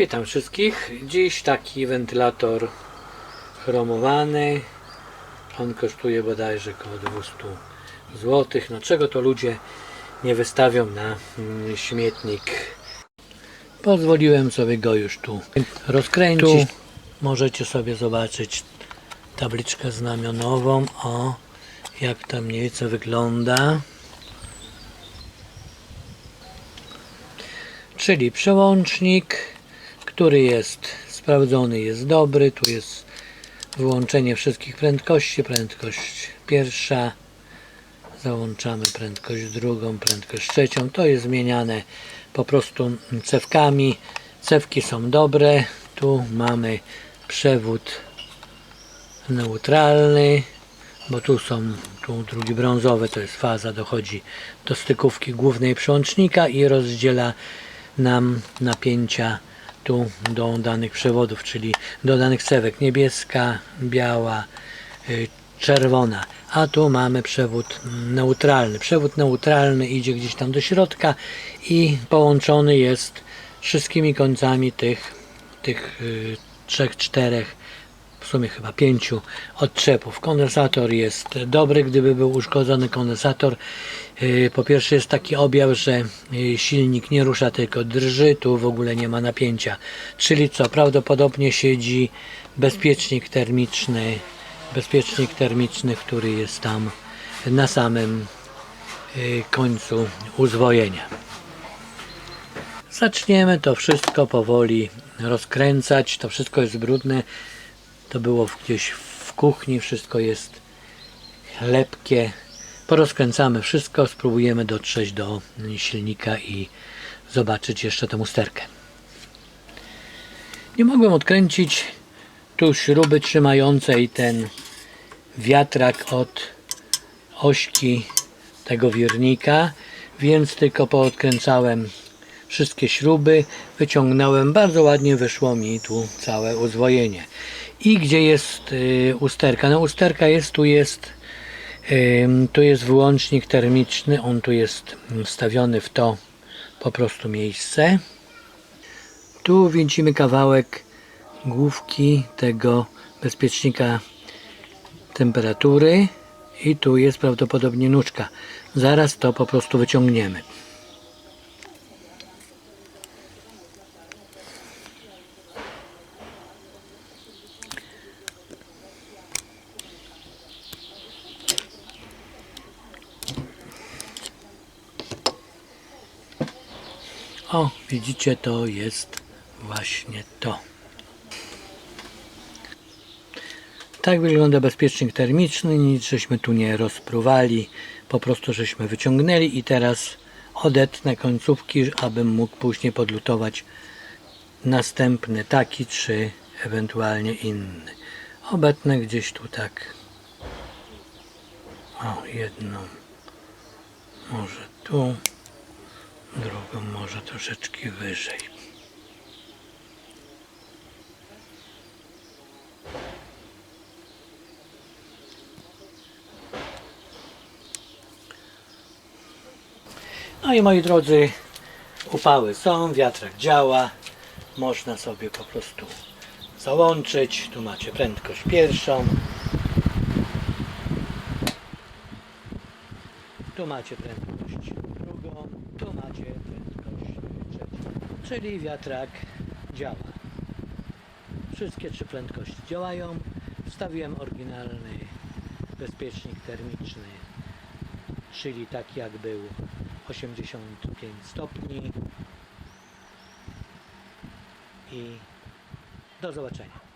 Witam wszystkich. Dziś taki wentylator chromowany. On kosztuje bodajże około 200 zł. No czego to ludzie nie wystawią na mm, śmietnik. Pozwoliłem sobie go już tu rozkręcić. Tu możecie sobie zobaczyć tabliczkę znamionową. O, jak tam mniej więcej wygląda. Czyli przełącznik, który jest sprawdzony, jest dobry. Tu jest wyłączenie wszystkich prędkości. Prędkość pierwsza, załączamy prędkość drugą, prędkość trzecią. To jest zmieniane po prostu cewkami. Cewki są dobre. Tu mamy przewód neutralny, bo tu są, tu drugi brązowy to jest faza, dochodzi do stykówki głównej przełącznika i rozdziela nam napięcia tu do danych przewodów, czyli do danych cewek niebieska, biała, y, czerwona. A tu mamy przewód neutralny. Przewód neutralny idzie gdzieś tam do środka i połączony jest wszystkimi końcami tych, tych y, trzech, czterech, sumie chyba pięciu odczepów. Kondensator jest dobry, gdyby był uszkodzony kondensator. y, Po pierwsze jest taki objaw, że y, silnik nie rusza, tylko drży, tu w ogóle nie ma napięcia. Czyli co, prawdopodobnie siedzi bezpiecznik termiczny, bezpiecznik termiczny, który jest tam na samym y, końcu uzwojenia. Zaczniemy to wszystko powoli rozkręcać. To wszystko jest brudne. To było gdzieś w kuchni. Wszystko jest lepkie. Porozkręcamy wszystko. Spróbujemy dotrzeć do silnika i zobaczyć jeszcze tę usterkę. Nie mogłem odkręcić tu śruby trzymającej ten wiatrak od ośki tego wirnika, więc tylko poodkręcałem wszystkie śruby, wyciągnąłem, bardzo ładnie wyszło mi tu całe uzwojenie. I gdzie jest y, usterka? No usterka jest, tu jest ym, tu jest wyłącznik termiczny, on tu jest wstawiony w to po prostu miejsce. Tu widzimy kawałek główki tego bezpiecznika temperatury i tu jest prawdopodobnie nóżka. Zaraz to po prostu wyciągniemy. O, widzicie, to jest właśnie to. Tak wygląda bezpiecznik termiczny, nic żeśmy tu nie rozpruwali, po prostu żeśmy wyciągnęli i teraz odetnę końcówki, abym mógł później podlutować następny taki, czy ewentualnie inny. Obetnę gdzieś tu tak. O, jedną. Może tu, drugą może troszeczkę wyżej. No i moi drodzy, upały są, wiatrak działa, można sobie po prostu załączyć. Tu macie prędkość pierwszą. Tu macie prędkość drugą, tu macie prędkość trzecią. Czyli wiatrak działa. Wszystkie trzy prędkości działają. Wstawiłem oryginalny bezpiecznik termiczny czyli tak jak był 85 stopni i do zobaczenia.